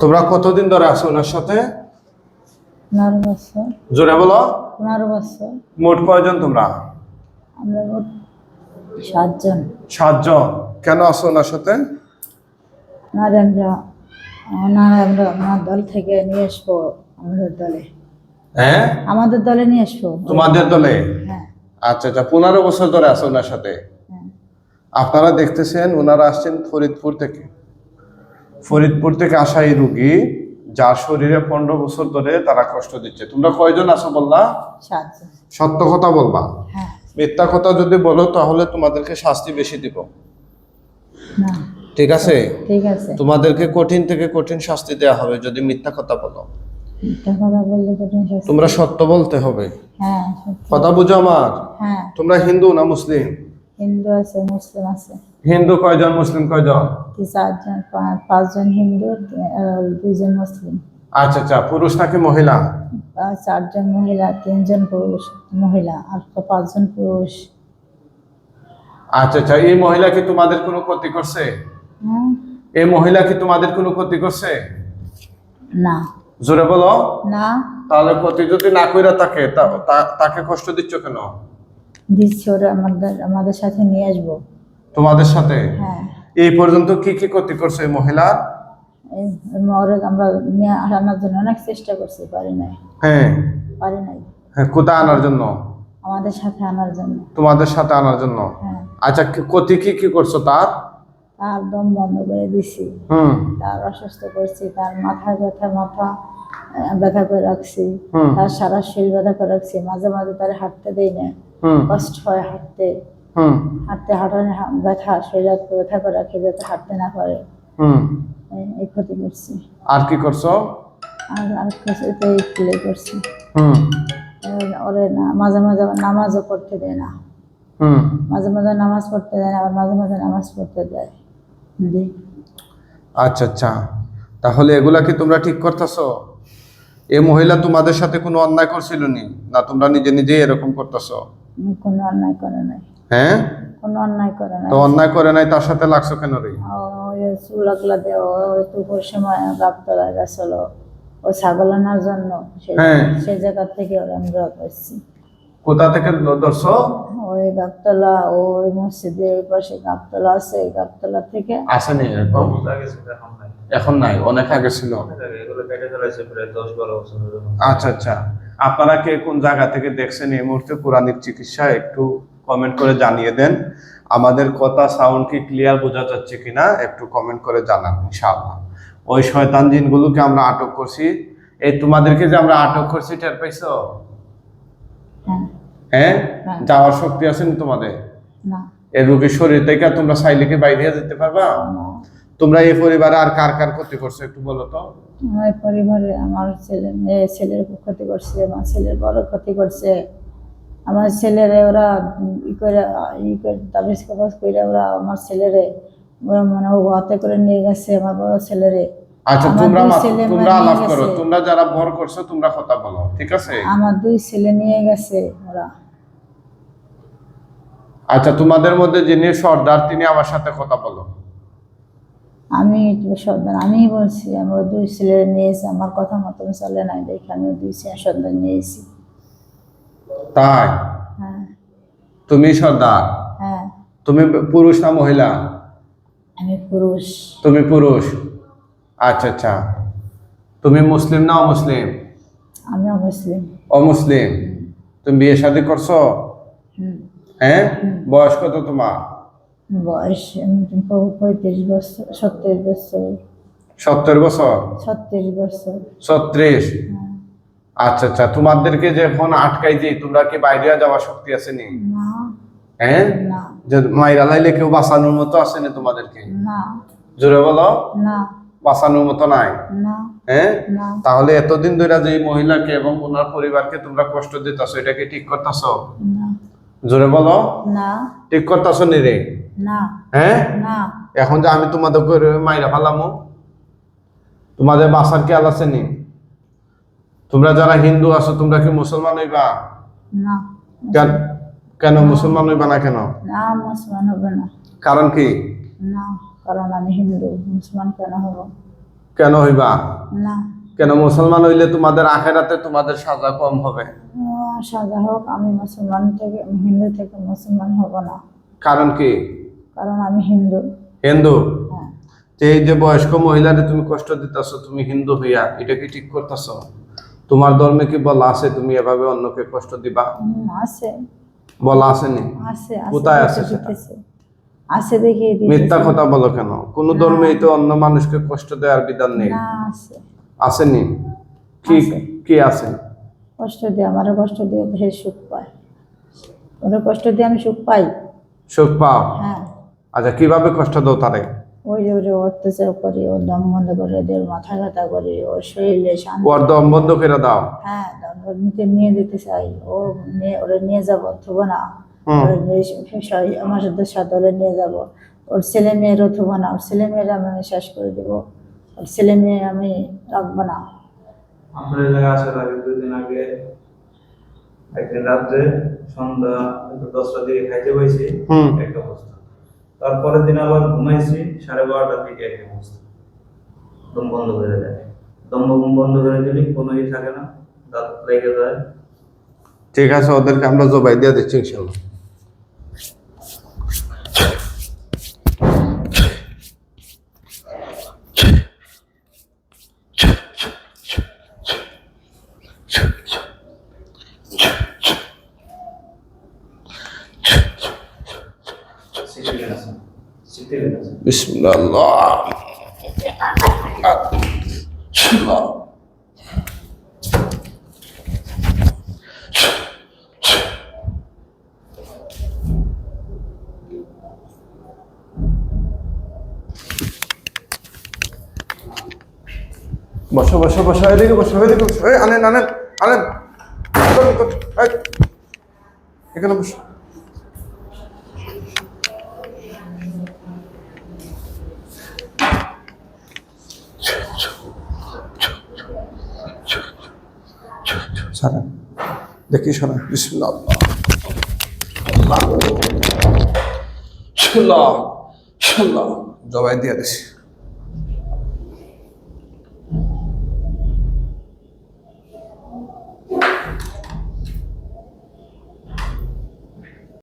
তোমরা কতদিন ধরে আছো ওনার সাথে? জোরে বলো। মোট কয়জন তোমরা? আমরা মোট সাতজন। সাতজন। কেন আছো ওনার সাথে? ওনার আমরা ওনার আমরা ওনার দল থেকে নিয়ে আসব আমাদের দলে। হ্যাঁ? আমাদের দলে নিয়ে আসব। তোমাদের দলে? হ্যাঁ। আচ্ছা আচ্ছা পনেরো বছর ধরে আছো ওনার সাথে? হ্যাঁ। আপনারা দেখতেছেন ওনারা আসছেন ফরিদপুর থেকে। ফরিদপুর থেকে আসা এই রুগী যার শরীরে পনেরো বছর ধরে তারা কষ্ট দিচ্ছে। তোমরা কয়জন আছো বললা? সত্য কথা বলবা? হ্যাঁ। মিথ্যা কথা যদি বলো তাহলে তোমাদেরকে শাস্তি বেশি দিব। ঠিক আছে? তোমাদেরকে কঠিন থেকে কঠিন শাস্তি দেওয়া হবে যদি মিথ্যা কথা বলো। তোমরা সত্য বলতে হবে। হ্যাঁ। কথা বুঝো আমার? হ্যাঁ। তোমরা হিন্দু না মুসলিম? হিন্দু আছে মুসলিম আছে। হিন্দু কয়জন মুসলিম কয়জন? চারজন? পাঁচজন হিন্দু আহ, দুইজন মুসলিম। আচ্ছা আচ্ছা পুরুষ নাকি মহিলা? চারজন মহিলা তিনজন পুরুষ মহিলা আর তো পাঁচজন পুরুষ। আচ্ছা আচ্ছা এই মহিলা কি তোমাদের কোনো ক্ষতি করছে? হ্যাঁ। এই মহিলা কি তোমাদের কোনো ক্ষতি করছে? না। জোরে বলো। না। তাহলে ক্ষতি যদি না কইরা থাকে তাকে কষ্ট দিচ্ছ কেন? দিচ্ছি ওরা আমাদের আমাদের সাথে নিয়ে আসব। তোমাদের সাথে? হ্যাঁ। এই পর্যন্ত কি কি ক্ষতি করছে মহিলা? আমরা নিয়ে আনার জন্য অনেক চেষ্টা করছি পারি নাই। হ্যাঁ। পারি নাই। হ্যাঁ কোথায় আনার জন্য? আমাদের সাথে আনার জন্য। তোমাদের সাথে আনার জন্য? আচ্ছা কি- ক্ষতি কি কি করছ তার? তার দম বন্ধ করে দিছি। হুম। তার অসুস্থ করছি তার ব্যথা মাথা ব্যথা করে রাখছি। তার সারা শরীর ব্যথা করে রাখছি। মাঝে মাঝে তার হাঁটতে দেই না। কষ্ট হয় হাঁটতে। হাঁটতে হাঁটানো ব্যথা শরীরে ব্যথা করে রাখি যাতে হাঁটতে না পারে। হুম। এই- ক্ষতি করছি। আর কি করছ? আর আর কিছু তো এই প্লে করছি। ওরে না মাঝে মাঝে আবার নামাজও পড়তে দেয় না। হুম। মাঝে মাঝে নামাজ পড়তে দেয় না আবার মাঝে মাঝে নামাজ পড়তে দেয়। আচ্ছা আচ্ছা। তাহলে এগুলা কি তোমরা ঠিক করতেছো? এ মহিলা তোমাদের সাথে কোনো অন্যায় করছিল নি? না তোমরা নিজে নিজেই এরকম করতেছো? কোনো অন্যায় করে নাই। হ্যাঁ? কোনো অন্যায় করে নাই। তো অন্যায় করে নাই তার সাথে লাগছো কেন রে? চুলাগুলা দেওয়া দুপুর সময় গাবতলায় গেছিল। ও ছাগল আনার জন্য। সেই হ্যাঁ। জায়গা থেকে ওরা আমরা করছি। কোথা থেকে ধরছো? ওই গাবতলা ওই ওই পাশে গাবতলা আছে এই গাবতলা থেকে। আসেনি এরকম? এখন নাই অনেক আগে ছিল। আচ্ছা আচ্ছা। আপনারা কে কোন জায়গা থেকে দেখছেন এই মুহূর্তে? কোরআনিক চিকিৎসা একটু কমেন্ট করে জানিয়ে দেন। আমাদের কথা সাউন্ড কি ক্লিয়ার বোঝা যাচ্ছে কিনা একটু কমেন্ট করে জানান ইনশাআল্লাহ। ওই শয়তান জিনগুলোকে আমরা আটক করছি। এই তোমাদেরকে যে আমরা আটক করছি টের পাইছো? হ্যাঁ। হ্যাঁ। যাওয়ার শক্তি আছে না তোমাদের? না। এই রোগীর শরীর থেকে তোমরা চাইলে কি বাইরে যেতে পারবা? না। তোমরা এই পরিবারে আর কার কার ক্ষতি করছ একটু বলো তো? আমার পরিবারে আমার ছেলে মেয়ে ছেলের ক্ষতি করছে আমার ছেলের বড় ক্ষতি করছে। আমার ছেলেরে ওরা ই করে ই করে তাবিজ কবাজ করে ওরা আমার ছেলেরে ওরা মানে ও হাতে করে নিয়ে গেছে আমার বড় ছেলেরে। আচ্ছা তোমরা তোমরা মারা আলাপ করো তোমরা যারা ভর করছ তোমরা কথা বলো ঠিক আছে? আমার দুই ছেলে নিয়ে গেছে ওরা। আচ্ছা তোমাদের মধ্যে যিনি সর্দার তিনি আমার সাথে কথা বলো। আমি সন্তান আমি বলছি আমার দুই ছেলে নিয়েছি আমার কথা মতন চলে নাই দেখে আমি দুই ছেলে সন্তান নিয়েছি তাই? হ্যাঁ। তুমি সর্দার? হ্যাঁ। তুমি পুরুষ না মহিলা? আমি পুরুষ। তুমি পুরুষ। আচ্ছা আচ্ছা। তুমি মুসলিম না অমুসলিম? আমি অমুসলিম। অমুসলিম। তুমি বিয়ে শাদী করছ? হ্যাঁ? বয়স কত তোমার? বয়স পঁয়ত্রিশ বছর ছত্রিশ বছর। সত্তর বছর? ছত্রিশ বছর। ছত্রিশ। হ্যাঁ। আচ্ছা আচ্ছা তোমাদেরকে যে এখন আটকাই দিই তোমরা কি বাইরে যাওয়ার শক্তি আছে নি? হ্যাঁ? যে মাইরা লাইলে কেউ বাঁচানোর মতো আছে না তোমাদেরকে? জোরে বলো। বাঁচানোর মতো নাই? হ্যাঁ? তাহলে এতদিন ধরে যে মহিলাকে এবং ওনার পরিবারকে তোমরা কষ্ট দিতেছো এটাকে ঠিক করতেছ? জোরে বলো। ঠিক করতেছ নি রে? হ্যাঁ? এখন যে আমি তোমাদের মাইরা ফালামো? তোমাদের বাসার কি আলাসে নি? তোমরা যারা হিন্দু আছো তোমরা কি মুসলমান হইবা? না। কেন মুসলমান হইবা না কেন? না মুসলমান হবে না। কারণ কি? না কারণ আমি হিন্দু। মুসলমান কেন হব কেন হইবা? না। কেন মুসলমান হইলে তোমাদের আখেরাতে তোমাদের সাজা কম হবে? সাজা হোক আমি মুসলমান থেকে হিন্দু থেকে মুসলমান হব না। কারণ কি? কারণ আমি হিন্দু। হিন্দু? হ্যাঁ। যে এই যে বয়স্ক মহিলারে তুমি কষ্ট দিতেছো তুমি হিন্দু হইয়া এটা কি ঠিক করতেছো? তোমার ধর্মে কি বলা আছে? তুমি এভাবে অন্যকে কষ্ট দিবা? আছে। বলা আছে আছে কোথায় আছে সেটা? আছে দেখে মিথ্যা কথা বলো কেন? কোন ধর্মেই তো অন্য মানুষকে কষ্ট দেওয়ার বিধান নেই। না আছে। আসেনি? কি কি আছে? কষ্ট দিয়ে আমারও কষ্ট দিয়ে সে সুখ পায়। ওরা কষ্ট দিয়ে আমি সুখ পাই। সুখ পাও? হ্যাঁ। আচ্ছা কীভাবে কষ্ট দাও তারে? ওই যে ওরে অত্যাচার করি ওর দম বন্ধ করে ওদের মাথা ব্যথা করি ওর শরীরে শান্তি ওর দম বন্ধ করে দাও। হ্যাঁ নিতে নিয়ে যেতে চাই। ও নিয়ে ওরে নিয়ে যাব থবো না। সবাই আমার সাথে সাথে ওরে নিয়ে যাব। ওর ছেলে মেয়েরও থবো না ওর ছেলে মেয়েরা আমি শেষ করে দেবো। ওর ছেলে মেয়ে আমি রাখব না। আপনার আসার আগে দুই দিন আগে একদিন রাত্রে সন্ধ্যা দশটার দিকে খাইতে পাইছি হুম। একটা অবস্থা তারপরের দিন আবার ঘুমাইছি সাড়ে বারোটার দিকে এসে অবস্থা দম বন্ধ করে দেয়। দম বন্ধ করে দিলে কোনো ই থাকে না, দাঁত লেগে যায়। ঠিক আছে, ওদেরকে আমরা জবাই দিয়ে দিচ্ছি ইনশাল্লাহ সিটিলেন আছে সিটিলেন আছে বসো বসো বসো এদিকে বসো এদিকে বসো। আনেন আনেন আনেন। এখানে বসো। সারা দেখি সারা বিসমিল্লাহ। জবাই দিয়ে দিছি।